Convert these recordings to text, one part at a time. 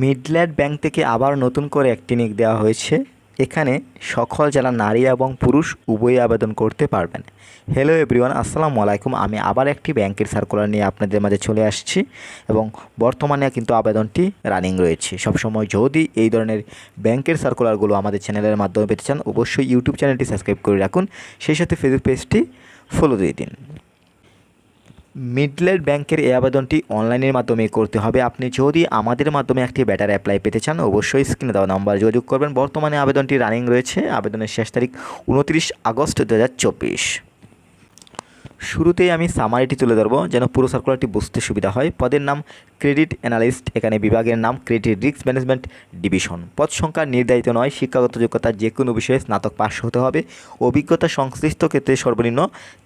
Midland bank থেকে আবার নতুন করে একটি নিক দেওয়া হয়েছে। এখানে সকল যারা নারী এবং পুরুষ উভয়ই আবেদন করতে পারবেন। হ্যালো এভরিওয়ান আসসালামু আলাইকুম। আমি আবার একটি ব্যাংকের সার্কুলার নিয়ে আপনাদের মাঝে চলে আসছি এবং বর্তমানে কিন্তু আবেদনটি রানিং রয়েছে। সবসময় যদি এই ধরনের ব্যাংকের সার্কুলারগুলো আমাদের চ্যানেলের মাধ্যমে পেতে চান, অবশ্যই ইউটিউব চ্যানেলটি সাবস্ক্রাইব করে রাখুন। সেই সাথে ফেসবুক পেজটি ফলো দিয়ে দিন। মিডল্যান্ড ব্যাংকের এই আবেদনটি অনলাইনের মাধ্যমে করতে হবে। আপনি যদি আমাদের মাধ্যমে একটি ব্যাটার অ্যাপ্লাই পেতে চান, অবশ্যই স্ক্রিনে দেওয়া নাম্বার যোগাযোগ করবেন। বর্তমানে আবেদনটি রানিং রয়েছে। আবেদনের শেষ তারিখ উনত্রিশ আগস্ট দু হাজার চব্বিশ। শুরুতেই আমি সামারিটি তুলে ধরবো, যেন পুরো সার্কুলারটি বুঝতে সুবিধা হয়। পদের নাম ক্রেডিট অ্যানালিস্ট এখানে বিভাগের নাম ক্রেডিট রিস্ক ম্যানেজমেন্ট ডিভিশন পদ সংখ্যা নির্ধারিত নয়, শিক্ষাগত যোগ্যতা যে কোনো বিষয়ে স্নাতক পাশ হতে হবে। অভিজ্ঞতা সংশ্লিষ্ট ক্ষেত্রে সর্বনিম্ন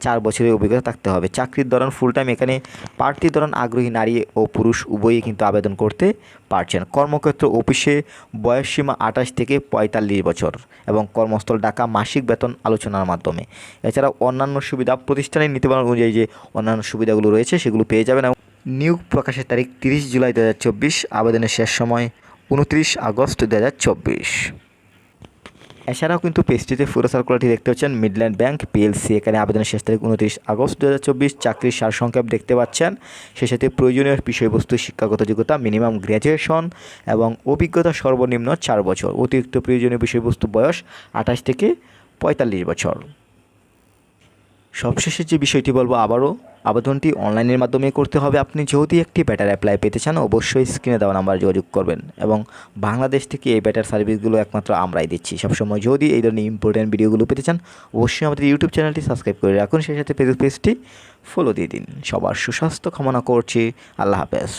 চার বছরের অভিজ্ঞতা থাকতে হবে। চাকরির দরন ফুল টাইম এখানে প্রার্থীর দরন আগ্রহী নারী ও পুরুষ উভয়ই কিন্তু আবেদন করতে পারছেন। কর্মক্ষেত্র অফিসে বয়সসীমা আঠাশ থেকে পঁয়তাল্লিশ বছর এবং কর্মস্থল ডাকা মাসিক বেতন আলোচনার মাধ্যমে। এছাড়া অন্যান্য সুবিধা প্রতিষ্ঠানের নীতিমালা অনুযায়ী যে অন্যান্য সুবিধাগুলো রয়েছে, সেগুলো পেয়ে যাবেন এবং নিয়োগ প্রকাশের তারিখ তিরিশ জুলাই দু হাজার চব্বিশ, আবেদনের শেষ সময় উনত্রিশ আগস্ট দু হাজার চব্বিশ। এছাড়াও কিন্তু পেজটিতে পুরো সার্কুলারটি দেখতে পাচ্ছেন মিডল্যান্ড ব্যাংক পিএলসি এখানে আবেদনের শেষ তারিখ উনত্রিশ আগস্ট দু হাজার চব্বিশ, চাকরির সারসংক্ষেপ দেখতে পাচ্ছেন। সে সাথে প্রয়োজনীয় বিষয়বস্তু, শিক্ষাগত যোগ্যতা মিনিমাম গ্র্যাজুয়েশন এবং অভিজ্ঞতা সর্বনিম্ন চার বছর। অতিরিক্ত প্রয়োজনীয় বিষয়বস্তু বয়স আঠাশ থেকে পঁয়তাল্লিশ বছর। সবশেষে যে বিষয়টি বলব আবারও, আবেদনটি অনলাইনের মাধ্যমে করতে হবে। আপনি যদি একটি ব্যাটার অ্যাপ্লাই পেতে চান, অবশ্যই স্ক্রিনে দেওয়া নাম্বার যোগাযোগ করবেন এবং বাংলাদেশ থেকে এই ব্যাটার সার্ভিসগুলো একমাত্র আমরাই দিচ্ছি। সবসময় যদি এই ধরনের ইম্পর্টেন্ট ভিডিওগুলো পেতে চান, অবশ্যই আমাদের ইউটিউব চ্যানেলটি সাবস্ক্রাইব করে রাখুন। সেই সাথে ফেসবুক পেজটি ফলো দিয়ে দিন। সবার সুস্বাস্থ্য কামনা করছি। আল্লাহ হাফেজ।